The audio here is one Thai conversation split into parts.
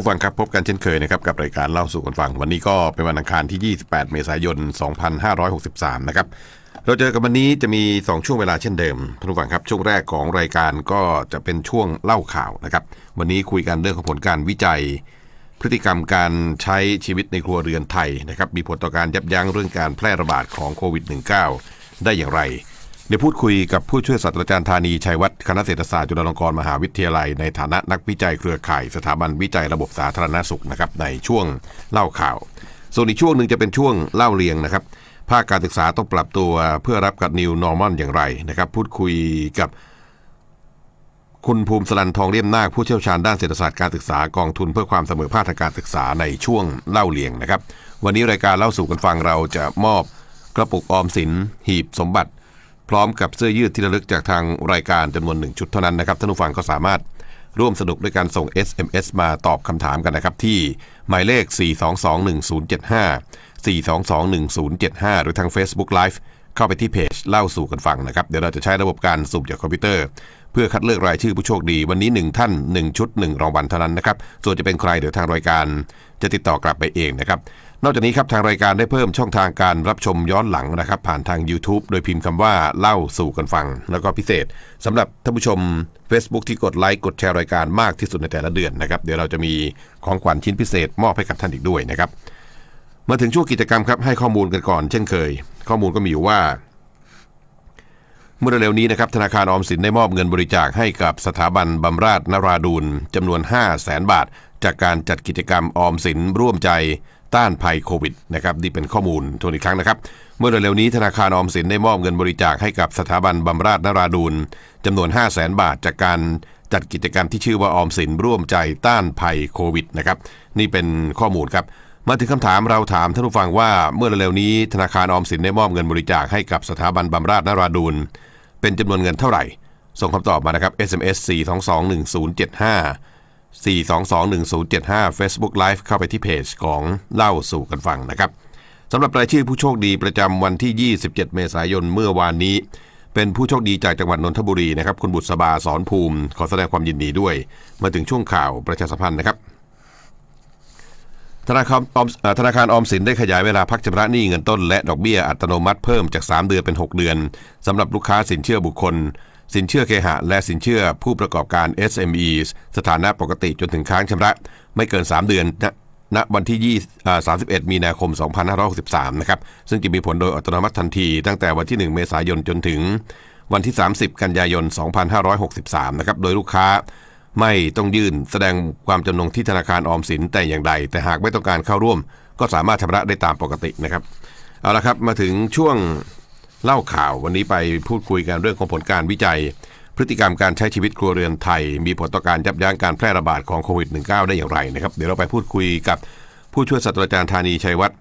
ผู้ฟังครับพบกันเช่นเคยนะครับกับรายการเล่าสู่กันฟัง วันนี้ก็เป็นวันอังคารที่ 28 เมษายน 2563 นะครับเราเจอกันวันนี้จะมี 2 ช่วงเวลาเช่นเดิมท่านผู้ฟังครับช่วงแรกของรายการก็จะเป็นช่วงเล่าข่าวนะครับวันนี้คุยกันเรื่องของผลการวิจัย พฤติกรรมการใช้ชีวิตในครัวเรือนไทยนะครับมีผลต่อการยับยั้งเรื่องการแพร่ระบาดของโควิด -19 ได้อย่างไร เดี๋ยวพูดคุยกับผู้ช่วยศาสตราจารย์ธานีชัยวัฒน์คณะเศรษฐศาสตร์จุฬาลงกรณ์มหาวิทยาลัย ในฐานะนักวิจัยเครือข่าย สถาบันวิจัยระบบสาธารณสุขนะครับในช่วงเล่าข่าว ส่วนอีกช่วงหนึ่งจะเป็นช่วงเล่าเรียงนะครับภาคการศึกษาต้องปรับตัวเพื่อรับกับ New Normal อย่างไรนะครับ พูดคุยกับคุณภูมิสลันทองเลี่ยมนาคผู้เชี่ยวชาญด้านเศรษฐศาสตร์การศึกษากองทุนเพื่อความเสมอภาคทางการศึกษาในช่วงเล่าเลียงนะครับ วันนี้รายการเล่าสู่กันฟังเราจะมอบกระปุกออมสิน หีบสมบัติ พร้อมกับเสื้อยืดที่ระลึกจากทางรายการจำนวนหนึ่งชุดเท่านั้นนะครับท่านผู้ฟังก็สามารถร่วมสนุกด้วยการส่ง SMS มาตอบคำถามกันนะครับ ที่หมายเลข 4221075 4221075 หรือทาง Facebook Live เข้าไปที่เพจเล่าสู่กันฟังนะครับ เดี๋ยวเราจะใช้ระบบการสุ่มจากคอมพิวเตอร์ เพื่อคัดเลือกรายชื่อผู้โชคดี วันนี้ 1 ท่าน 1 ชุด 1 รางวัลเท่านั้นนะครับ ส่วนจะเป็นใครเดี๋ยวทางรายการ จะติดต่อกลับไปเองนะครับ นอกจากนี้ครับทางรายการได้เพิ่มช่องทางการรับชมย้อนหลังนะครับ ผ่านทาง YouTube โดยพิมพ์คำว่าเล่าสู่กันฟัง แล้วก็พิเศษสำหรับท่านผู้ชม Facebook ที่กดไลค์กดแชร์รายการมากที่สุดในแต่ละเดือนนะครับ เดี๋ยวเราจะมีของขวัญชิ้นพิเศษมอบให้กับท่านอีกด้วยนะครับ มาถึงช่วงกิจกรรมครับให้ข้อมูลกันก่อน เช่นเคย ข้อมูลก็มีอยู่ว่า เมื่อเร็วๆนี้นะครับธนาคารออมสินได้มอบเงินบริจาคให้กับสถาบันบำราศนราดูลจำนวน 5 0 0แสนบาท จากการจัดกิจกรรมออมสินร่วมใจ ต้านภัยโควิดนะครับนี่เป็นข้อมูลทวนอีกครั้งนะครับ เมื่อเร็วๆนี้ธนาคารออมสินได้มอบเงินบริจาคให้กับสถาบันบำราศนราดูลจำนวน 5 0 0แสนบาทจากการจัดกิจกรรมที่ชื่อว่าออมสินร่วมใจต้านภัยโควิดนะครับนี่เป็นข้อมูลครับมาถึงคำถามเราถามท่านผู้ฟังว่าเมื่อเร็วๆนี้ธนาคารออมสินได้มอบเงินบริจาคให้กับสถาบันบำราศนราดูลเป็นจำนวนเงินเท่าไหร่ ส่งคำตอบมานะครับ SMS 4221075 4221075 Facebook Live เข้าไปที่เพจของเล่าสู่กันฟังนะครับสำหรับรายชื่อผู้โชคดีประจำวันที่ 27 เมษายนเมื่อวานนี้ เป็นผู้โชคดีจากจังหวัดนนทบุรีนะครับคุณบุษบาสอนภูมิ ขอแสดงความยินดีด้วย มาถึงช่วงข่าวประชาสัมพันธ์นะครับธนาคารออมธนาคารออมสินได้ขยายเวลาพักชำระหนี้เงินต้นและดอกเบี้ยอัตโนมัติเพิ่มจาก 3 เดือนเป็น 6 เดือนสำหรับลูกค้าสินเชื่อบุคคล สินเชื่อเคหะ และสินเชื่อผู้ประกอบการ SME สถานะปกติจนถึงค้างชำระ ไม่เกิน 3 เดือนณณวันที่ 20อ่า31 มีนาคม 2563 นะครับ ซึ่งจะมีผลโดยอัตโนมัติทันที ตั้งแต่วันที่ 1 เมษายนจนถึงวันที่ 30 กันยายน 2563 นะครับ โดยลูกค้าไม่ต้องยื่นแสดงความจำนงที่ธนาคารออมสินแต่อย่างใด แต่หากไม่ต้องการเข้าร่วม ก็สามารถชำระได้ตามปกตินะครับ เอาละครับ มาถึงช่วง เล่าข่าววันนี้ไปพูดคุยกันเรื่องของผลการวิจัย พฤติกรรมการใช้ชีวิตครัวเรือนไทย มีผลต่อการยับยั้งการแพร่ระบาดของโควิด -19 ได้อย่างไรนะครับ เดี๋ยวเราไปพูดคุยกับผู้ช่วยศาสตราจารย์ธานีชัยวัฒน์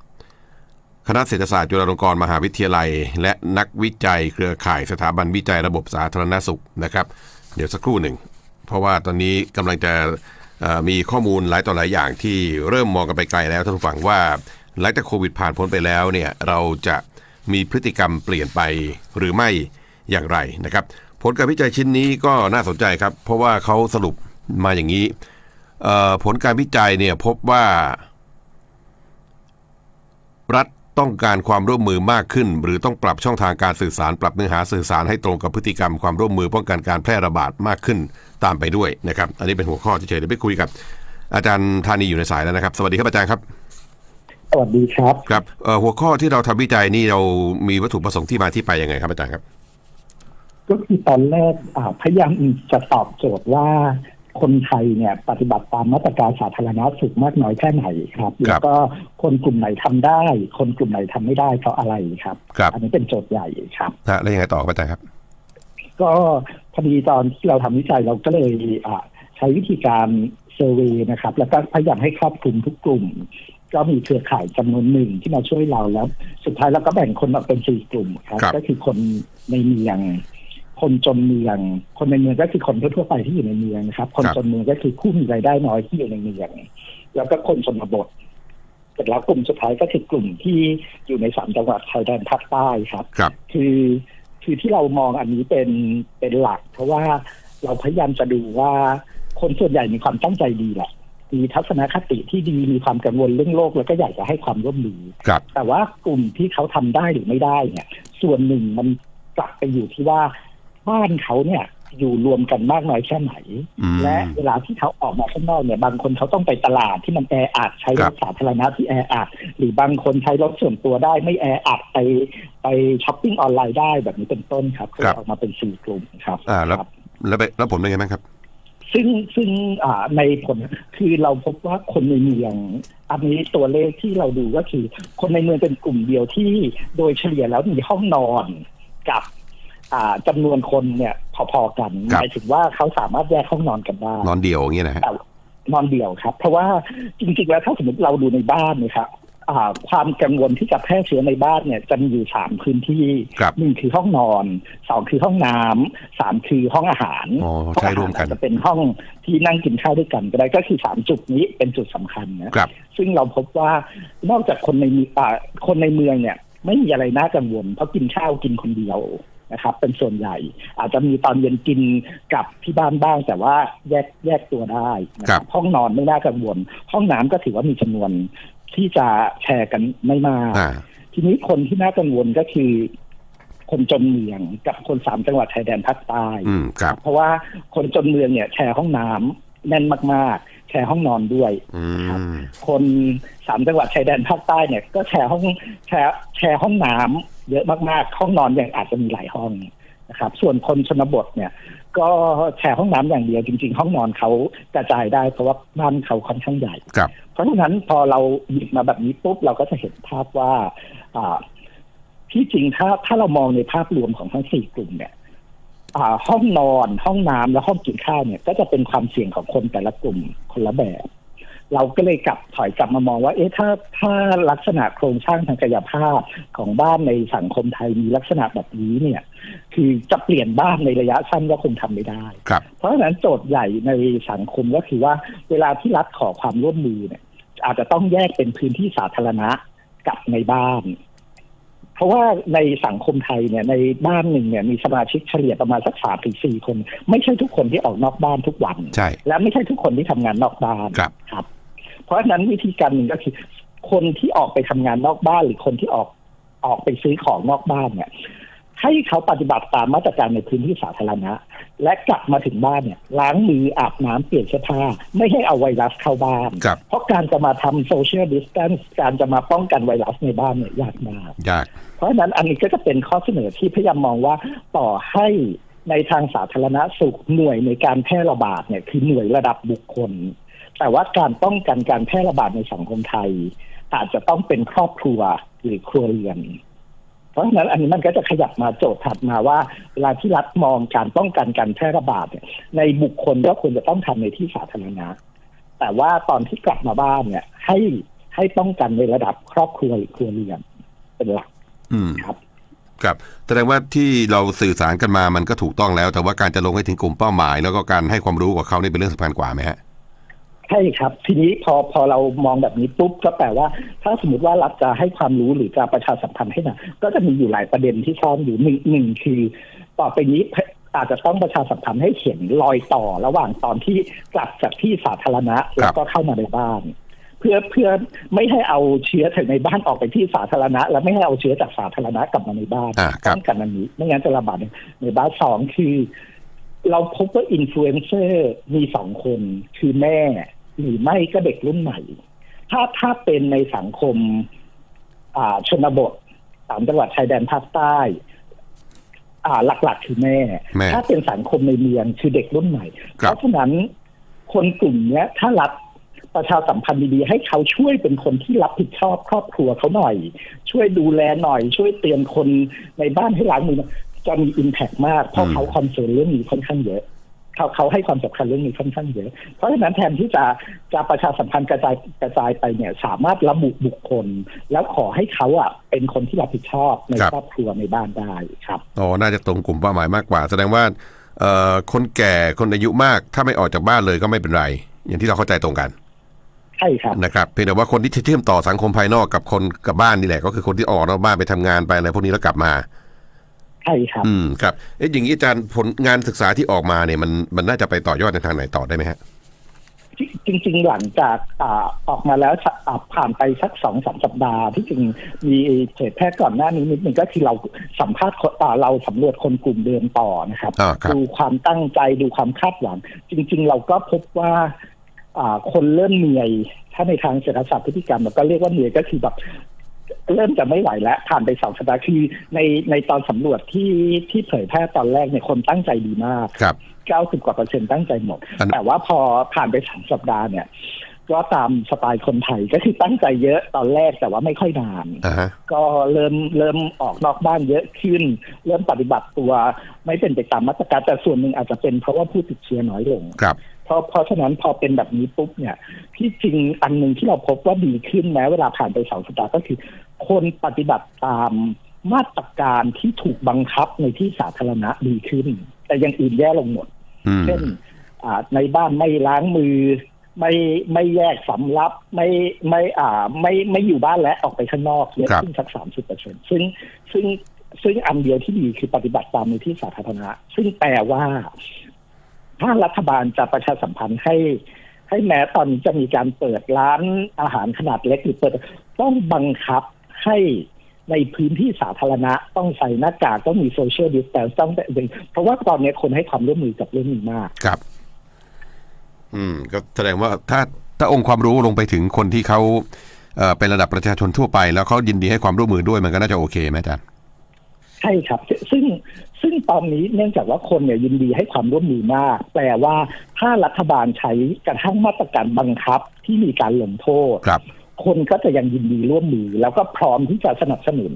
คณะเศรษฐศาสตร์จุฬาลงกรณ์มหาวิทยาลัย และนักวิจัย เครือข่ายสถาบันวิจัยระบบสาธารณสุขนะครับ เดี๋ยวสักครู่หนึ่ง เพราะว่าตอนนี้กำลังจะมีข้อมูลหลายต่อหลายอย่างที่เริ่มมองกันไปไกลแล้วท่านผู้ฟังว่าหลังจากโควิดผ่านพ้นไปแล้วเนี่ยเราจะ มีพฤติกรรมเปลี่ยนไปหรือไม่อย่างไรนะครับ ผลการวิจัยชิ้นนี้ก็น่าสนใจครับ เพราะว่าเขาสรุปมาอย่างนี้ ผลการวิจัยเนี่ยพบว่า รัฐต้องการความร่วมมือมากขึ้น หรือต้องปรับช่องทางการสื่อสาร ปรับเนื้อหาสื่อสารให้ตรงกับพฤติกรรมความร่วมมือป้องกันการแพร่ระบาดมากขึ้นตามไปด้วยนะครับ อันนี้เป็นหัวข้อที่เฉยๆเดี๋ยวไปคุยกับ อาจารย์ธานีอยู่ในสายแล้วนะครับ สวัสดีครับอาจารย์ครับ สวัสดีครับ ครับเอ่อหัวข้อที่เราทำวิจัยนี่เรามีวัตถุประสงค์ที่มาที่ไปยังไงครับอาจารย์ครับ ก็คือตอนแรกอ่าพยายามจะตอบโจทย์ว่าคนไทยเนี่ยปฏิบัติตามมาตรการสาธารณสุขมากน้อยแค่ไหนครับแล้วก็คนกลุ่มไหนทำได้ คนกลุ่มไหนทำไม่ได้เพราะอะไรครับครับอันนี้เป็นโจทย์ใหญ่ครับฮะแล้วยังไงต่อครับอาจารย์ครับ ก็พอดีตอนที่เราทำวิจัยเราก็เลยอ่าใช้วิธีการเซอร์เวย์นะครับ แล้วก็พยายามให้ครอบคลุมทุกกลุ่ม ก็มีเครือข่ายจำนวนหนึ่งที่มาช่วยเราแล้ว สุดท้ายเราก็แบ่งคนออกเป็นสี่กลุ่มครับครับก็คือคนในเมืองคนจนเมือง คนในเมืองก็คือคนทั่วๆไปที่อยู่ในเมืองนะครับ คนจนเมืองก็คือผู้มีรายได้น้อยที่อยู่ในเมืองแล้วก็คนชนบทเสร็จแล้วกลุ่มสุดท้ายก็คือกลุ่มที่อยู่ในสามจังหวัดชายแดนภาคใต้ครับครับคือคือที่เรามองอันนี้เป็นเป็นหลัก เพราะว่าเราพยายามจะดูว่าคนส่วนใหญ่มีความตั้งใจดีแหละ มีทัศนคติที่ดีมีความกังวลเรื่องโลก แล้วก็อยากจะให้ความร่วมมือครับแต่ว่ากลุ่มที่เขาทำได้หรือไม่ได้เนี่ย ส่วนหนึ่งมันกลับไปอยู่ที่ว่าบ้านเขาเนี่ยอยู่รวมกันมากน้อยแค่ไหนอืมและเวลาที่เขาออกมาข้างนอกเนี่ย บางคนเขาต้องไปตลาดที่มันแออัดใช้รครัถบสาธารณะที่แออัดหรือบางคนใช้รถส่วนตัวได้ไม่แออัดไปไปช้อปปิ้งออนไลน์ได้แบบนี้เป็นต้นครับก็เลยออกมาเป็นสี่กลุ่มครับอ่าแล้วครับแล้วไปแล้วผลเป็นไงบ้างครับ ซึ่งซึ่งอ่าในผลคือเราพบว่าคนในเมือง อันนี้ตัวเลขที่เราดูก็คือ คนในเมืองเป็นกลุ่มเดียวที่โดยเฉลี่ยแล้วมีห้องนอนกับอ่าจำนวนคนเนี่ยพอๆกันครัหบมายถึงว่าเขาสามารถแยกห้องนอนกันได้นอนเดี่ยวอย่างเงี้ยนะฮะแต่นอนเดี่ยวครับ เพราะว่าจริงๆแล้วถ้าสมมติเราดูในบ้านเนี่ยครับอ่า ความกังวลที่จะแพร่เชื้อในบ้านเนี่ยจะมีอยู่สามพื้นที่ครับหนึ่งคือห้องนอนสองคือห้องน้ำสามคือห้องอาหารอ๋อห้องใช้อาหารร่วมกันอาจจะเป็นห้องที่นั่งกินข้าวด้วยกันก็ได้ก็คือสามจุดนี้เป็นจุดสำคัญนะครับซึ่งเราพบว่านอกจากคนในมีอ่าคนในเมืองเนี่ยไม่มีอะไรน่ากังวลเพราะกินข้าวกินคนเดียวนะครับเป็นส่วนใหญ่ อาจจะมีตอนเย็นกินกับที่บ้านบ้าง แต่ว่าแยกแยกตัวได้นะครับห้องนอนไม่น่ากังวล ห้องน้ำก็ถือว่ามีจำนวน ที่จะแชร์กันไม่มากอ่าทีนี้คนที่น่ากังวลก็คือ คนจนเมืองกับคนสามจังหวัดชายแดนภาคใต้อืมครับเพราะว่าคนจนเมืองเนี่ย แชร์ห้องน้ำแน่นมาก ๆ แชร์ห้องนอนด้วยอืมคนสามจังหวัดชายแดนภาคใต้เนี่ย ก็แชร์ห้องแชร์แชร์ห้องน้ำเยอะมากๆ ห้องนอนอย่างอาจจะมีหลายห้องนะครับ ส่วนคนชนบทเนี่ย ก็แชร์ห้องน้ำอย่างเดียวจริง ๆ ห้องนอนเขากระจายได้เพราะว่าบ้านเขาค่อนข้างใหญ่ค รับเพราะฉะนั้นพอเราหยิบมาแบบนี้ปุ๊บเราก็จะเห็นภาพว่าอ่าที่จริงถ้าถ้าเรามองในภาพรวมของทั้งสี่กลุ่มเนี่ยอ่าห้องนอนห้องน้ำและห้องกินข้าวเนี่ย ก็จะเป็นความเสี่ยงของคนแต่ละกลุ่มคนละแบบ เราก็เลยกลับถอยกลับมามองว่า เอ๊ะถ้าถ้าลักษณะโครงสร้างทางกายภาพของบ้านในสังคมไทยมีลักษณะแบบนี้เนี่ย คือจะเปลี่ยนบ้านในระยะสั้นก็คงทำไม่ได้ครับเพราะฉะนั้นโจทย์ใหญ่ในสังคมก็คือว่าเวลาที่รัฐขอความร่วมมือเนี่ย อาจจะต้องแยกเป็นพื้นที่สาธารณะกับในบ้าน เพราะว่าในสังคมไทยเนี่ยในบ้านหนึ่งเนี่ยมีสมาชิกเฉลี่ยประมาณสักสามถึงสี่คน ไม่ใช่ทุกคนที่ออกนอกบ้านทุกวัน ใช่ และไม่ใช่ทุกคนที่ทำงานนอกบ้านครับครับ เพราะฉะนั้นวิธีการหนึ่งก็คือ คนที่ออกไปทำงานนอกบ้านหรือคนที่ออกออกไปซื้อของนอกบ้านเนี่ย ให้เขาปฏิบัติตามมาตรการในพื้นที่สาธารณะ และกลับมาถึงบ้านเนี่ยล้างมืออาบน้ำเปลี่ยนเสื้อผ้า ไม่ให้เอาไวรัสเข้าบ้านครับเพราะการจะมาทำโซเชียลดิส a ทน c ์การจะมาป้องกันไวรัสในบ้านเนี่ยยากมากยากเพราะฉะนั้นอันนี้ก็จะเป็นข้อเสนอที่พยายามมองว่าต่อให้ในทางสาธารณสุขหน่วยในการแพร่ระบาดเนี่ยคือหน่วยระดับบุคคล แต่ว่าการป้องกันการแพร่ระบาดในสังคมไทย อาจจะต้องเป็นครอบครัวหรือครัวเรือน เพราะฉะนั้นอันนี้มันก็จะขยับมาโจทย์ถัดมาว่า เวลาที่รัฐมองการป้องกันการแพร่ระบาดเนี่ยในบุคคลก็ควรจะต้องทำในที่สาธารณะ แต่ว่าตอนที่กลับมาบ้านเนี่ย ให้ให้ป้องกันในระดับครอบครัวหรือครัวเรือนเป็นหลักอืมครับครับแสดงว่าที่เราสื่อสารกันมามันก็ถูกต้องแล้ว แต่ว่าการจะลงให้ถึงกลุ่มเป้าหมาย แล้วก็การให้ความรู้กับเขานี่เป็นเรื่องสำคัญกว่าไหมฮะ ใช่ครับ ทีนี้พอพอเรามองแบบนี้ปุ๊บก็แปลว่า ถ้าสมมติว่ารัฐจะให้ความรู้หรือจะประชาสัมพันธ์ให้หนะก็จะมีอยู่หลายประเด็นที่ซ่อนอยู่หนึ่งหนึ่งคือต่อไปนี้อาจจะต้องประชาสัมพันธ์ให้เห็นรอยต่อระหว่างตอนที่กลับจากที่สาธารณะแล้วก็เข้ามาในบ้านเพื่อเพื่อไม่ให้เอาเชื้อจากในบ้านออกไปที่สาธารณะ และไม่ให้เอาเชื้อจากสาธารณะกลับมาในบ้านอ่าครับป้องกันอันนี้ไม่งั้นจะระบาดในในบ้านสองคือ เราพบว่าอินฟลูเอนเซอร์มีสองคนคือแม่ หรือไม่ก็เด็กรุ่นใหม่ ถ้าถ้าเป็นในสังคมอ่าชนบทสามจังหวัดชายแดนภาคใต้อ่าหลักๆคือแม่แม่ ถ้าเป็นสังคมในเมืองคือเด็กรุ่นใหม่ครับเพราะฉะนั้นคนกลุ่มเนี้ย ถ้ารัฐประชาสัมพันธ์ดีๆให้เขาช่วยเป็นคนที่รับผิดชอบครอบครัวเขาหน่อย ช่วยดูแลหน่อย ช่วยเตือนคนในบ้านให้ล้างมือจะมีอิมแพกมาก เพราะเขาคอนเซิร์นเรื่องนี้ค่อนข้างเยอะ เขาเขาให้ความสำคัญเรื่องนี้ค่อนข้างเยอะเพราะฉะนั้นแทนที่จะจะประชาสัมพันธ์กระจายกระจายไปเนี่ยสามารถระบุบุคคล แล้วขอให้เขาอะเป็นคนที่รับผิดชอบในครับครอบครัวในบ้านได้ครับอ๋อน่าจะตรงกลุ่มเป้าหมายมากกว่า แสดงว่าเอ่อคนแก่คนอายุมากถ้าไม่ออกจากบ้านเลยก็ไม่เป็นไร อย่างที่เราเข้าใจตรงกันใช่ครับนะครับเพียงแต่ว่าคนที่เชื่อมต่อสังคมภายนอกกับคนกับบ้านนี่แหละ ก็คือคนที่ออกนอกบ้านไปทำงานไปอะไรพวกนี้แล้วกลับมา ใช่ครับ อืมครับเอ๊ะอย่างนี้อาจารย์ผลงานศึกษาที่ออกมาเนี่ยมันมันน่าจะไปต่อยอดในทางไหนต่อได้ไหมฮะจริงๆหลังจากอ่าออกมาแล้วสักอ่าผ่านไปสักสองสามสัปดาห์ ที่จริงมีเผยแพร่ก่อนหน้านี้นิดหนึ่งก็คือเราสัมภาษณ์คนอ่าเราสำรวจคนกลุ่มเดิมต่อนะครับ อ่าครับ ดูความตั้งใจดูความคาดหวัง จริง ๆ เราก็พบว่าอ่าคนเริ่มเหนื่อย ถ้าในทางเศรษฐศาสตร์พฤติกรรมเราก็เรียกว่าเหนื่อยก็คือแบบ เริ่มจะไม่ไหวแล้วผ่านไปสองสัปดาห์คือในในตอนสำรวจที่ที่เผยแพร่ตอนแรกเนี่ยคนตั้งใจดีมากครับเก้าสิบกว่าเปอร์เซ็นต์ตั้งใจหมดอันแต่ว่าพอผ่านไปสองสัปดาห์เนี่ยก็ตามสไตล์คนไทยก็คือตั้งใจเยอะตอนแรกแต่ว่าไม่ค่อยนานอ่าฮะก็เริ่มเริ่มออกนอกบ้านเยอะขึ้น เริ่มปฏิบัติตัวไม่เป็นไปตามมาตรการแต่ส่วนหนึ่งอาจจะเป็นเพราะว่าผู้ติดเชื้อน้อยลงครับ เพราะเพราะฉะนั้นพอเป็นแบบนี้ปุ๊บเนี่ย ที่จริงอันหนึ่งที่เราพบว่าดีขึ้นแม้เวลาผ่านไปสองสัปดาห์ก็คือ คนปฏิบัติตามมาตรการที่ถูกบังคับในที่สาธารณะดีขึ้น แต่อยังอื่นแย่ลงหมดอืมเช่นอ่าในบ้านไม่ล้างมือ ไม่ไม่แยกสำรับไม่ไม่อ่า ไม่ไม่อยู่บ้านและออกไปข้างนอกเยอะขึ้นสักสามสิบเปอร์เซ็นซึ่งซึ่งซึ่งอันเดียวที่ดีคือปฏิบัติตามในที่สาธารณะ ซึ่งแปลว่า ถ้ารัฐบาลจะประชาสัมพันธ์ให้ ให้แม้ตอนนี้จะมีการเปิดร้านอาหารขนาดเล็กหรือเปิด ต้องบังคับให้ในพื้นที่สาธารณะต้องใส่หน้ากากต้องมีโซเชียลดิสแตนซ์ต้องเพราะว่าตอนนี้คนให้ความร่วมมือกับเรื่องนี้มากครับ อืม ก็แสดงว่าถ้าถ้าองค์ความรู้ลงไปถึงคนที่เขาเอ่อเป็นระดับประชาชนทั่วไป แล้วเขายินดีให้ความร่วมมือด้วยมันก็น่าจะโอเคไหมอาจารย์ ใช่ครับ ซึ่งซึ่งตอนนี้เนื่องจากว่าคนเนี่ยยินดีให้ความร่วมมือมาก แปลว่าถ้ารัฐบาลใช้กระทั่งมาตรการบังคับที่มีการลงโทษ ครับคนก็จะยังยินดีร่วมมือ แล้วก็พร้อมที่จะสนับสนุน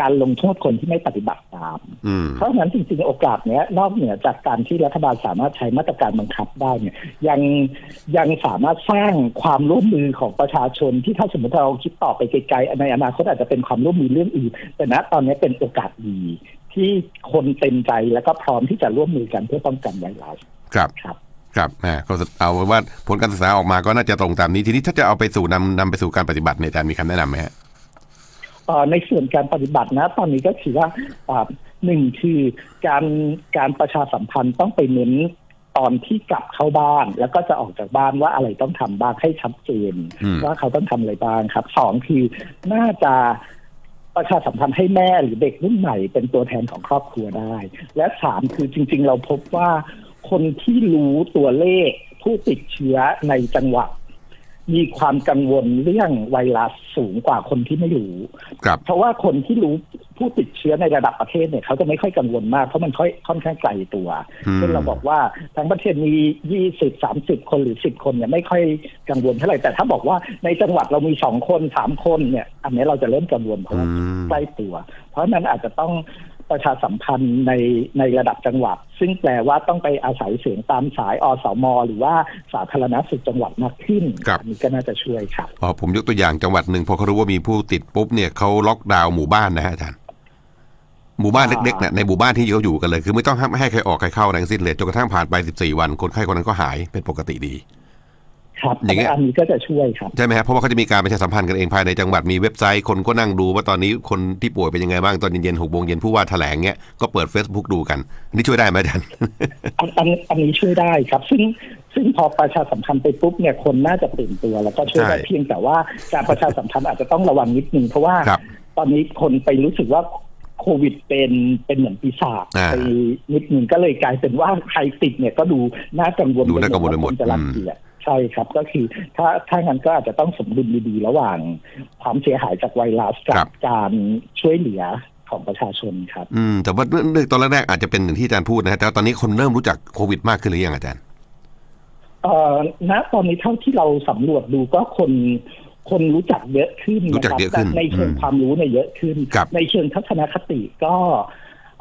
การลงโทษคนที่ไม่ปฏิบัติตามอืมเพราะฉะนั้นจริงๆโอกาสเนี้ยนอกเหนือจากการที่รัฐบาลสามารถใช้มาตรการบังคับได้เนี่ยยังยังสามารถสร้างความร่วมมือของประชาชนที่ถ้าสมมติเราคิดต่อไปไกลๆในอนาคตอาจจะเป็นความร่วมมือเรื่องอื่นแต่ณตอนนี้เป็นโอกาสดีที่คนเต็มใจแล้วก็พร้อมที่จะร่วมมือกันเพื่อป้องกันไวรัสครับครับ ครับแหมก็เอาไว้ว่าผลการศึกษาออกมาก็น่าจะตรงตามนี้ทีนี้ถ้าจะเอาไปสู่นำนำไปสู่การปฏิบัติเนี่ยอาจารย์มีคำแนะนำไหมฮะเอ่อในส่วนการปฏิบัตินะ ตอนนี้ก็คือว่าอ่าหนึ่งคือการการประชาสัมพันธ์ต้องไปเน้นตอนที่กลับเข้าบ้าน แล้วก็จะออกจากบ้านว่าอะไรต้องทำบ้างให้ชัดเจนอืมว่าเขาต้องทำอะไรบ้างครับสองคือน่าจะประชาสัมพันธ์ให้แม่หรือเด็กรุ่นใหม่เป็นตัวแทนของครอบครัวได้ และสามคือจริง ๆ เราพบว่า คนที่รู้ตัวเลขผู้ติดเชื้อในจังหวัด มีความกังวลเรื่องไวรัสสูงกว่าคนที่ไม่รู้ครับเพราะว่าคนที่รู้ผู้ติดเชื้อในระดับประเทศเนี่ยเขาจะไม่ค่อยกังวลมากเพราะมันค่อยค่อนข้างไกลตัวอืมเช่นเราบอกว่าทั้งประเทศมียี่สิบสามสิบคนหรือสิบคนเนี่ยไม่ค่อยกังวลเท่าไหร่แต่ถ้าบอกว่าในจังหวัดเรามีสองคนสามคนเนี่ย อันนี้เราจะเริ่มกังวลเพราะอืว่ามใกล้ตัว เพราะฉะนั้นอาจจะต้อง ประชาสัมพันธ์ในในระดับจังหวัด ซึ่งแปลว่าต้องไปอาศัยเสียงตามสายอสมหรือว่าสาธารณสุขจังหวัดมากขึ้นครับอันนี้ก็น่าจะช่วยครับพอผมยกตัวอย่างจังหวัดหนึ่งพอเขารู้ว่ามีผู้ติดปุ๊บเนี่ยเขาล็อกดาวน์หมู่บ้านนะฮะอาจารย์หมู่บ้านเล็กๆเนี่ยในหมู่บ้านที่เขาอยู่กันเลย คือไม่ต้องให้ให้ใครออกใครเข้าอะไรทั้งสิ้นเลยจนกระทั่งผ่านไป 14 วัน คนไข้คนนั้นก็หายเป็นปกติดี ครับอย่างเงี้ยอันนี้ก็จะช่วยครับใช่ไหมครับเพราะว่าเขาจะมีการประชาสัมพันธ์กันเองภายในจังหวัดมีเว็บไซต์คนก็นั่งดูว่าตอนนี้คนที่ป่วยเป็นยังไงบ้างตอนเย็นๆหกโมงเย็นผู้ว่าแถลงเงี้ยก็เปิด Facebook ดูกันอันนี่ช่วยได้ไหมอาจารย์อันอันอันนี้ช่วยได้ครับ ซึ่งซึ่งพอประชาสัมพันธ์ไปปุ๊บเนี่ยคนน่าจะตื่นตัว แล้วก็ช่วยได้ใช่เพียงแต่ว่าการประชาสัมพันธ์อาจจะต้องระวังนิดนึงเพราะว่าครับตอนนี้คนไปรู้สึกว่าโควิดเป็นเป็นเหมือนปีศาจอ่าไปนิดนึงก็เลยกลายเป็นว่าใครติดเนี่ยก็ดูน่ากังวลดูน่ากังวลไปหมดคนจะรังเกียจใช่ครับก็คือถ้าถ้างั้นก็อาจจะต้องสมดุลดีๆ ระหว่างความเสียหายจากไวรัสกับการช่วยเหลือของประชาชนครับ อืม แต่ว่าเรื่องตอนแรกๆอาจจะเป็นอย่างที่อาจารย์พูดนะฮะแต่ว่าตอนนี้คนเริ่มรู้จักโควิดมากขึ้นหรือยังอาจารย์เอ่อณตอนนี้เท่าที่เราสำรวจดูก็คนคนรู้จักเยอะขึ้นรู้จักเยอะขึ้นในเชิงอืมความรู้เนี่ยเยอะขึ้นครับในเชิงทัศนคติก็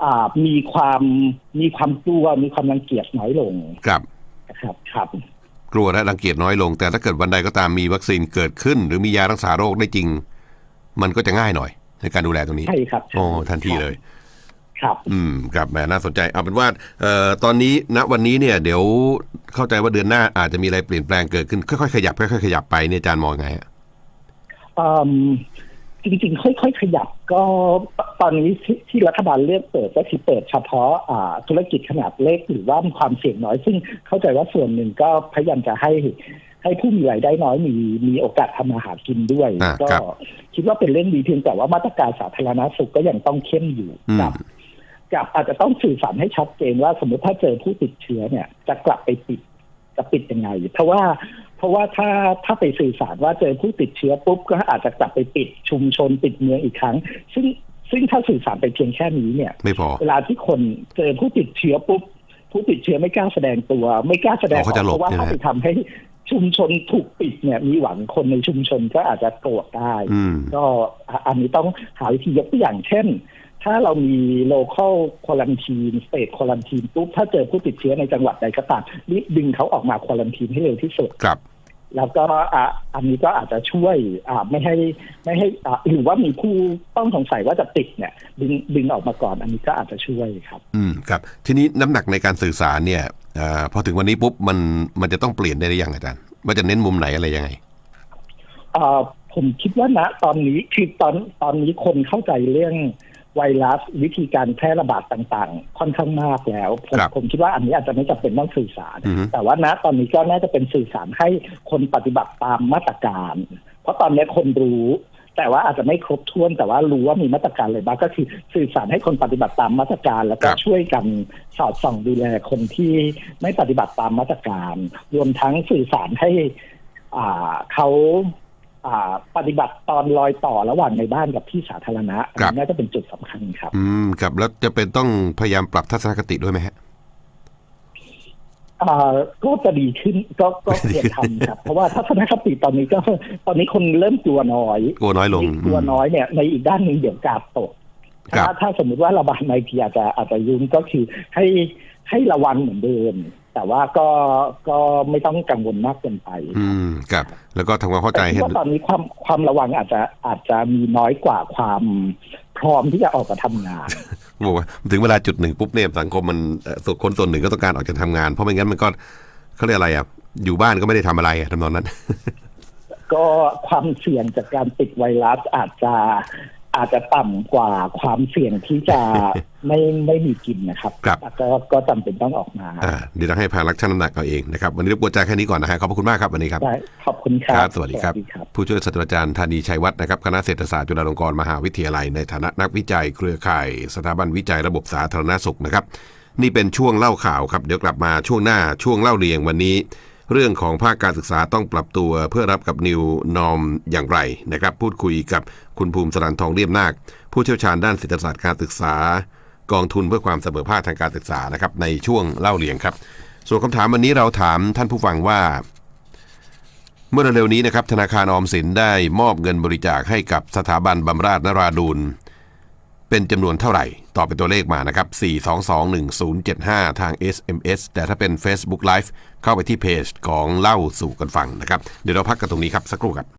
อ่ามีความมีความกลัวมีความรังเกียจน้อยลงครับนะครับครับ กลัวและรังเกียจน้อยลง แต่ถ้าเกิดวันใดก็ตามมีวัคซีนเกิดขึ้น หรือมียารักษาโรคได้จริง มันก็จะง่ายหน่อย ในการดูแลตรงนี้ใช่ครับโอ้ทันทีเลย ครับ อืมครับแหมน่าสนใจเอาเป็นว่าเอ่อตอนนี้ณวันนี้เนี่ย เดี๋ยวเข้าใจว่าเดือนหน้าอาจจะมีอะไรเปลี่ยนแปลงเกิดขึ้นค่อยๆขยับค่อยๆขยับไปเนี่ยอาจารย์มองไงฮะอืม จริงๆ ค่อยๆ ขยับก็ตอนนี้ที่ที่รัฐบาลเลือกเปิดก็คือเปิดเฉพาะอ่าธุรกิจขนาดเล็กหรือว่ามีความเสี่ยงน้อย ซึ่งเข้าใจว่าส่วนหนึ่งก็พยายามจะให้ให้ผู้มีรายได้น้อยมีมีโอกาสทำมาหากินด้วยอ่าก็ครับคิดว่าเป็นเรื่องดีเพียงแต่ว่ามาตรการสาธารณสุขก็ยังต้องเข้มอยู่อืมกับกับอาจจะต้องสื่อสารให้ชัดเจนว่าสมมติถ้าเจอผู้ติดเชื้อเนี่ย จะกลับไปปิดจะปิดยังไง เพราะว่า เพราะว่าถ้าถ้าไปสื่อสารว่าเจอผู้ติดเชื้อปุ๊บก็อาจจะกลับไปปิดชุมชนปิดเมืองอีกครั้ง ซึ่งซึ่งถ้าสื่อสารไปเพียงแค่นี้เนี่ย ไม่พอ เวลาที่คนเจอผู้ติดเชื้อปุ๊บผู้ติดเชื้อไม่กล้าแสดงตัว ไม่กล้าแสดงอ๋อเขาจะหลบเพราะว่าใช่ไหมถ้าไปทำให้ชุมชนถูกปิดเนี่ยมีหวังคนในชุมชนก็อาจจะโกรธได้อืมก็อะอันนี้ต้องหาวิธียกตัวอย่างเช่น ถ้าเรามี local quarantine state quarantine ปุ๊บถ้าเจอผู้ติดเชื้อในจังหวัดใดก็ตามรีบดึงเขาออกมา quarantine ให้เร็วที่สุดครับแล้วก็อะอันนี้ก็อาจจะช่วยอ่าไม่ให้ไม่ให้อ่าหรือว่ามีผู้ต้องสงสัยว่าจะติดเนี่ย ดึงดึงออกมาก่อน อันนี้ก็อาจจะช่วยครับ อืมครับ ทีนี้น้ำหนักในการสื่อสารเนี่ยอาพอถึงวันนี้ปุ๊บมันมันจะต้องเปลี่ยนได้หรือยังอาจารย์ว่าจะเน้นมุมไหนอะไรยังไงอ่าผมคิดว่าณตอนนี้คือตอนตอนนี้คนเข้าใจเรื่อง ไวรัสวิธีการแพร่ระบาดต่างๆ ค่อนข้างมากแล้วผมครับผมคิดว่าอันนี้อาจจะไม่จำเป็นต้องสื่อสารอือฮึแต่ว่าณตอนนี้ก็น่าจะเป็นสื่อสารให้คนปฏิบัติตามมาตรการ เพราะตอนนี้คนรู้ แต่ว่าอาจจะไม่ครบถ้วนแต่ว่ารู้ว่ามีมาตรการอะไรบ้างก็คือสื่อสารให้คนปฏิบัติตามมาตรการ แล้วก็ครับช่วยกันสอดส่องดูแลคนที่ไม่ปฏิบัติตามมาตรการ รวมทั้งสื่อสารให้อ่าเขาอ่า ปฏิบัติตอนรอยต่อระหว่างในบ้านกับที่สาธารณะอันครับนี้น่าจะเป็นจุดสำคัญครับ อืมครับแล้วจะเป็นต้องพยายามปรับทัศนคติด้วยไหมฮะอ่าก็จะดีขึ้นก็ก็ควรทำครับเพราะว่าทัศนคติตอนนี้ก็ตอนนี้คนเริ่มกลัวน้อยกลัวน้อยลงกลัวน้อยเนี่ยในอีกด้านหนึ่งเดี๋ยวกาดตกครัถ้าบถ้าสมมติว่าระบาดในทีอาจจะอาจจะยุ่งก็คือให้ให้ระวังเหมือนเดิม แต่ว่าก็ก็ไม่ต้องกังวลมากเกินไปอืมครับ แล้วก็ทำความเข้าใจแต่คิให้ดว่าตอนนี้ความความระวังอาจจะอาจจะมีน้อยกว่าความพร้อมที่จะออกมาทำงาน บอกว่าถึงเวลาจุดหนึ่งปุ๊บเนี่ยสังคมมันเอ่อส่วนคนส่วนหนึ่งก็ต้องการออกจากทำงาน เพราะไม่งั้นมันก็เขาเรียกอะไรอะอยู่บ้านก็ไม่ได้ทำอะไรอะทำนองนั้น ก็ความเสี่ยงจากการติดไวรัสอาจจะ อาจจะต่ำกว่าความเสี่ยงที่จะไม่ไม่มีกินนะครับครับแต่ก็ก็จำเป็นต้องออกมาอ่าเดี๋ยวต้องให้ภารักษ์ชั่งน้ำหนักเอาเองนะครับ วันนี้รบกวนใจแค่นี้ก่อนนะฮะขอบพระคุณมากครับวันนี้ครับได้ขอบคุณครัครับบสวัสดีครับครับ ผู้ช่วยศาสตราจารย์ธานีชัยวัฒน์นะครับคณะเศรษฐศาสตร์จุฬาลงกรณ์มหาวิทยาลัยในฐานะนักวิจัย เครือข่าย สถาบันวิจัยระบบสาธารณสุขนะครับ นี่เป็นช่วงเล่าข่าวครับ เดี๋ยวกลับมาช่วงหน้าช่วงเล่าเรียงวันนี้ เรื่องของภาคการศึกษาต้องปรับตัวเพื่อรับกับ New Norm อย่างไรนะครับ พูดคุยกับคุณภูมิสรันทองเรียบนาค ผู้เชี่ยวชาญด้านเศรษฐศาสตร์การศึกษา กองทุนเพื่อความเสมอภาคทางการศึกษานะครับ ในช่วงเล่าเรียงครับ ส่วนคำถามวันนี้เราถามท่านผู้ฟังว่า เมื่อเร็วๆนี้นะครับธนาคารออมสินได้มอบเงินบริจาคให้กับสถาบันบำราศนราดูลเป็นจำนวนเท่าไหร่ ตอบเป็นตัวเลขมานะครับ 4221075 ทาง SMS แต่ถ้าเป็น Facebook Live เข้าไปที่เพจของเล่าสู่กันฟังนะครับ เดี๋ยวเราพักกันตรงนี้ครับสักครู่ครับ